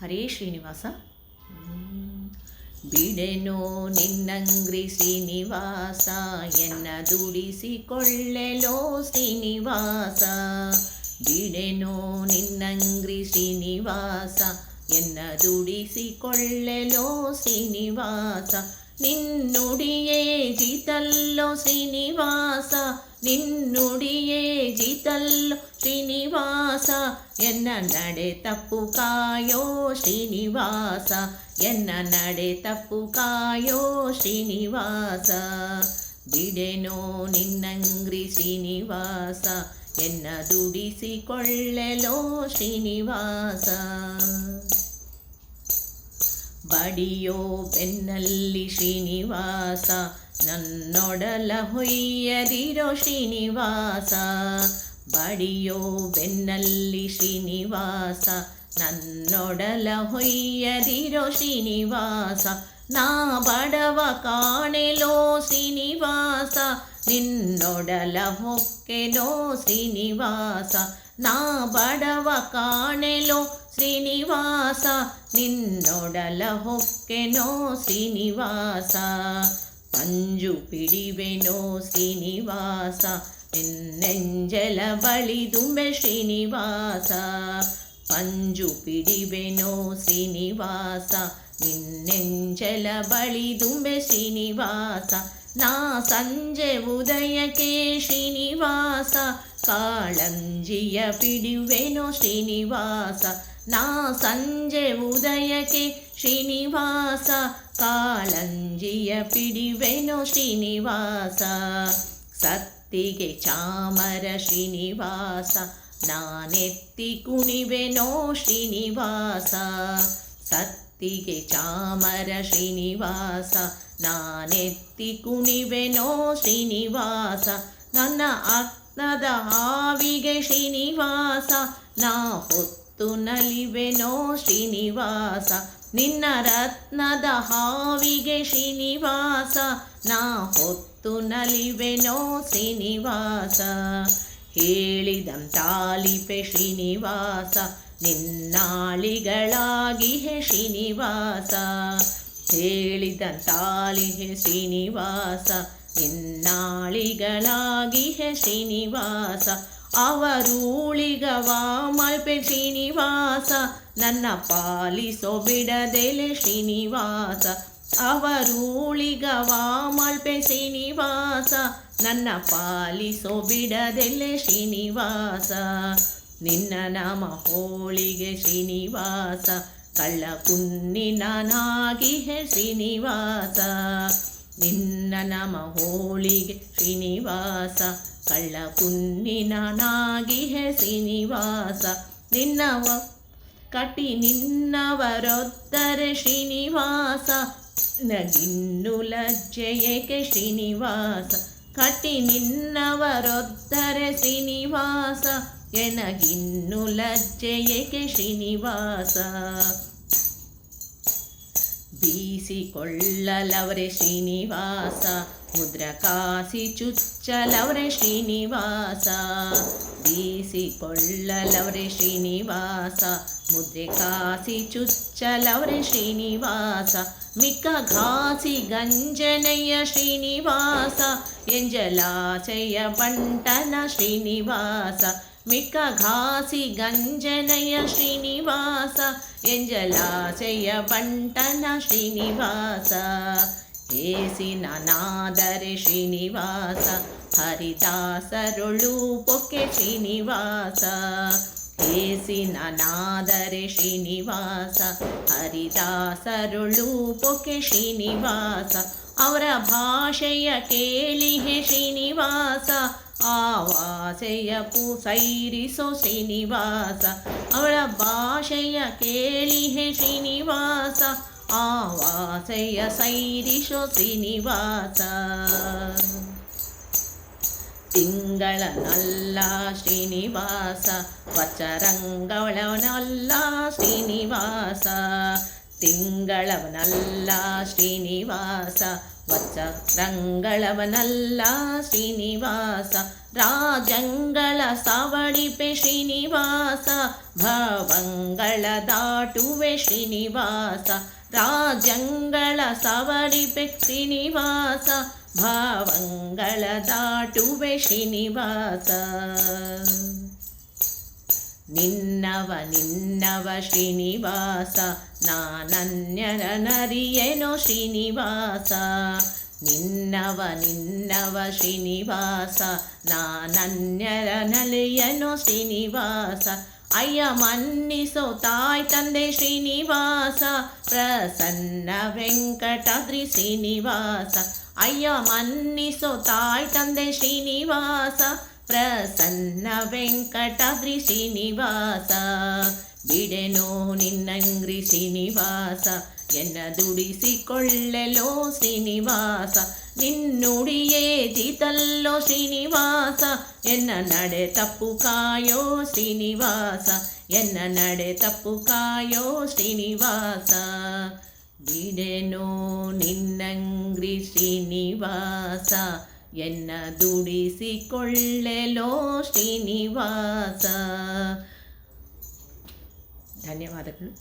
ಹರೇ ಶ್ರೀನಿವಾಸ ಬಿಡೆನೋ ನಿನ್ನಂಗ್ರಿ ಶ್ರೀನಿವಾಸ ಎನ್ನ ದುಡಿಸಿಕೊಳ್ಳೆಲೋ ಶ್ರೀನಿವಾಸ ಬಿಡೆನೋ ನಿನ್ನಂಗ್ರಿ ಶ್ರೀನಿವಾಸ ಎನ್ನ ದುಡಿಸಿಕೊಳ್ಳೆಲೋ ಶ್ರೀನಿವಾಸ ನಿನ್ನುಡಿಯೇ ಜಿತಲ್ಲೋ ಶ್ರೀನಿವಾಸ ನಿನ್ನುಡಿಯೇ ಜಿತಲ್ಲೋ ಶ್ರೀನಿವಾಸ ಎನ್ನ ನಡೆ ತಪ್ಪು ಕಾಯೋ ಶ್ರೀನಿವಾಸ? ಎನ್ನ ನಡೆ ತಪ್ಪು ಕಾಯೋ ಶ್ರೀನಿವಾಸ? ಬಿಡೆನೋ ನಿನ್ನಂಗ್ರಿ ಶ್ರೀನಿವಾಸ? ಎನ್ನ ದುಡಿಸಿಕೊಳ್ಳೆಲೋ ಶ್ರೀನಿವಾಸ? ಬಡಿಯೋ ಬೆನ್ನಲ್ಲಿ ಶ್ರೀನಿವಾಸ? ನನ್ನೊಡಲ ಹೊಯ್ಯದಿರೋ ಶ್ರೀನಿವಾಸ? ಬಡಿಯೋ ಬೆನ್ನಲ್ಲಿ ಶ್ರೀನಿವಾಸ, ನನ್ನೊಡಲ ಹೊಯ್ಯದಿರೋ ಶ್ರೀನಿವಾಸ, ನಾ ಬಡವ ಕಾಣೆಲೋ ಶ್ರೀನಿವಾಸ, ನಿನ್ನೊಡಲ ಹೊಕ್ಕೆನೋ ಶ್ರೀನಿವಾಸ, ನಾ ಬಡವ ಕಾಣೆಲೋ ಶ್ರೀನಿವಾಸ, ನಿನ್ನೊಡಲ ಹೊಕ್ಕೆನೋ ಶ್ರೀನಿವಾಸ ಪಂಜು ಪಿಡಿವೆನೋ ಶ್ರೀನಿವಾಸ ನಿನ್ನೆಂಜಲ ಬಳಿದುಂಬೆ ಶ್ರೀನಿವಾಸ ಪಂಜು ಪಿಡಿವೆನೋ ಶ್ರೀನಿವಾಸ ನಿನ್ನೆಂಜಲ ಬಳಿದುಂಬೆ ಶ್ರೀನಿವಾಸ ನಾ ಸಂಜೆ ಉದಯಕ್ಕೆ ಶ್ರೀನಿವಾಸ ಕಾಳಂಜಿಯ ಪಿಡಿವೆನೋ ಶ್ರೀನಿವಾಸ ನಾ ಸಂಜೆ ಉದಯಕ್ಕೆ ಶ್ರೀನಿವಾಸ ಕಾಳಂಜಿಯ ಪಿಡಿವೆನೋ ಶ್ರೀನಿವಾಸ ಸತ್ತಿಗೆ ಚಾಮರ ಶ್ರೀನಿವಾಸ ನಾನೆತ್ತಿ ಕುಣಿವೆನೋ ಶ್ರೀನಿವಾಸ ಸತ್ತಿಗೆ ಚಾಮರ ಶ್ರೀನಿವಾಸ ನಾನೆತ್ತಿ ಕುಣಿವೆನೋ ಶ್ರೀನಿವಾಸ ನನ್ನ ಅತ್ನದ ಹಾವಿಗೆ ಶ್ರೀನಿವಾಸ ನಾ ಹೊತ್ತು ನಲಿವೆನೋ ಶ್ರೀನಿವಾಸ ನಿನ್ನ ರತ್ನದ ಹಾವಿಗೆ ಶ್ರೀನಿವಾಸ ನಾ ಹೊತ್ತು ನಲಿವೆನೋ ಶ್ರೀನಿವಾಸ ಹೇಳಿದಂತಾಲಿಪೆ ಶ್ರೀನಿವಾಸ, ನಿನ್ನಾಳಿಗಳಾಗಿ ಹೇ ಶ್ರೀನಿವಾಸ ಹೇಳಿದಂತಾಲಿಹೆ ಶ್ರೀನಿವಾಸ, ನಿನ್ನಾಳಿಗಳಾಗಿ ಹೇ ಶ್ರೀನಿವಾಸ, ಅವರೂಳಿಗವ ಮಲ್ಪೆ ಶ್ರೀನಿವಾಸ, ನನ್ನ ಪಾಲಿಸೋ ಬಿಡದೆಲೆ ಶ್ರೀನಿವಾಸ ಅವರೂಳಿಗವ ಮಲ್ಪೆ ಶ್ರೀನಿವಾಸ, ನನ್ನ ಪಾಲಿಸೋ ಬಿಡದೆಲ್ಲೆ ಶ್ರೀನಿವಾಸ. ನಿನ್ನ ನಾಮ ಹೋಳಿಗೆ ಶ್ರೀನಿವಾಸ, ಕಳ್ಳ ಕುನ್ನಿನಾಗಿ ಹೇ ಶ್ರೀನಿವಾಸ. ನಿನ್ನ ನಮ ಹೋಳಿಗೆ ಶ್ರೀನಿವಾಸ, ಕಳ್ಳ ಕುನ್ನಿನಾಗಿ ಹೇ ಶ್ರೀನಿವಾಸ. ನಿನ್ನವ ಕಟಿ ನಿನ್ನವರೊತ್ತರೆ ಶ್ರೀನಿವಾಸ ನಗಿನ್ನು ಲಜ್ಜೆಯೇಕೆ ಶ್ರೀನಿವಾಸ ಕಟಿ ನಿನ್ನವರೊತ್ತರೆ ಶ್ರೀನಿವಾಸ ಎನಗಿನ್ನು ಲಜ್ಜೆಯೇಕೆ ಶ್ರೀನಿವಾಸ ಬೀಸಿಕೊಳ್ಳಲವರೆ ಶ್ರೀನಿವಾಸ ಮುದ್ರ ಕಾಸಿ ಚುಚ್ಚಲವರೆ ಶ್ರೀನಿವಾಸ తీసి పొళ్ళలవరి శ్రీనివాస ముద్రికాసి చుచ్చలవరి శ్రీనివాస మిక్క ఘాసి గంజనయ్య శ్రీనివాస ఎంజలాశయ వంటన శ్రీనివాస మిక్క ఘాసి గంజనయ శ్రీనివాస ఎంజలాశయ వంటన శ్రీనివాస. ಶ್ರೀನಿವಾಸ ಹರಿದಾಸರೊಳು ಪೊಕ್ಕೆ ಶ್ರೀನಿವಾಸ ಏಸಿ ನಾನಾದರೆ ಶ್ರೀನಿವಾಸ ಹರಿದಾಸರೊಳು ಪೊಕ್ಕೆ ಶ್ರೀನಿವಾಸ ಅವರ ಭಾಷೆಯ ಕೇಳಿ ಹೇ ಶ್ರೀನಿವಾಸ ಆವಾಸೆಯ ಪೂಸೈರಿಸೋ ಶ್ರೀನಿವಾಸ ಅವಳ ಭಾಷೆಯ ಕೇಳಿ ಹೇ ಶ್ರೀನಿವಾಸ ಆವಾಸೆಯ ಸೈರಿಸೋ ಶ್ರೀನಿವಾಸ ತಿಂಗಳನಲ್ಲ ಶ್ರೀನಿವಾಸ ವಚರಂಗಳವನಲ್ಲ ಶ್ರೀನಿವಾಸ ತಿಂಗಳವನಲ್ಲ ಶ್ರೀನಿವಾಸ ವತ್ಸರಂಗಳವನಲ್ಲ ಶ್ರೀನಿವಾಸ ರಾಜಂಗಳ ಸವಡಿಪೆ ಶ್ರೀನಿವಾಸ ಭವಂಗಳ ದಾಟುವೆ ಶ್ರೀನಿವಾಸ ರಾಜಂಗಳ ಸವಡಿಪೆ ಶ್ರೀನಿವಾಸ ಭಾವಂಗಳ ದಾಟುವೆ ಶ್ರೀನಿವಾಸ. ನಿನ್ನವ ನಿನ್ನವ ಶ್ರೀನಿವಾಸ, ನಾನನ್ಯರ ನರಿಯೇನೋ ಶ್ರೀನಿವಾಸ. ನಿನ್ನವ ನಿನ್ನವ ಶ್ರೀನಿವಾಸ, ನಾನನ್ಯರ ನಲಿಯನೋ ಶ್ರೀನಿವಾಸ. ಅಯ್ಯ ಮನ್ನಿಸೋ ತಾಯ್ ತಂದೆ ಶ್ರೀನಿವಾಸ ಪ್ರಸನ್ನ ವೆಂಕಟಾದ್ರಿ ಶ್ರೀನಿವಾಸ ಅಯ್ಯ ಮನ್ನಿಸೋ ತಾಯ್ ತಂದೆ ಶ್ರೀನಿವಾಸ ಪ್ರಸನ್ನ ವೆಂಕಟಾದ್ರಿ ಶ್ರೀನಿವಾಸ ಬಿಡೆನೋ ನಿನ್ನಂಗ್ರಿ ಶ್ರೀನಿವಾಸ ಎನ್ನ ದುಡಿಸಿಕೊಳ್ಳಲೋ ಶ್ರೀನಿವಾಸ ನಿನ್ನುಡಿಯೇ ಜಿತಲ್ಲೋ ಶ್ರೀನಿವಾಸ ಎನ್ನ ನಡೆ ತಪ್ಪು ಕಾಯೋ ಶ್ರೀನಿವಾಸ ಎನ್ನ ನಡೆ ತಪ್ಪು ಕಾಯೋ ಶ್ರೀನಿವಾಸ ಬಿಡೆನೋ ನಿನ್ನಂಗ್ರಿ ಶ್ರೀನಿವಾಸ ಎನ್ನ ದುಡಿಸಿಕೊಳ್ಳಲೋ ಶ್ರೀನಿವಾಸ ಧನ್ಯವಾದಗಳು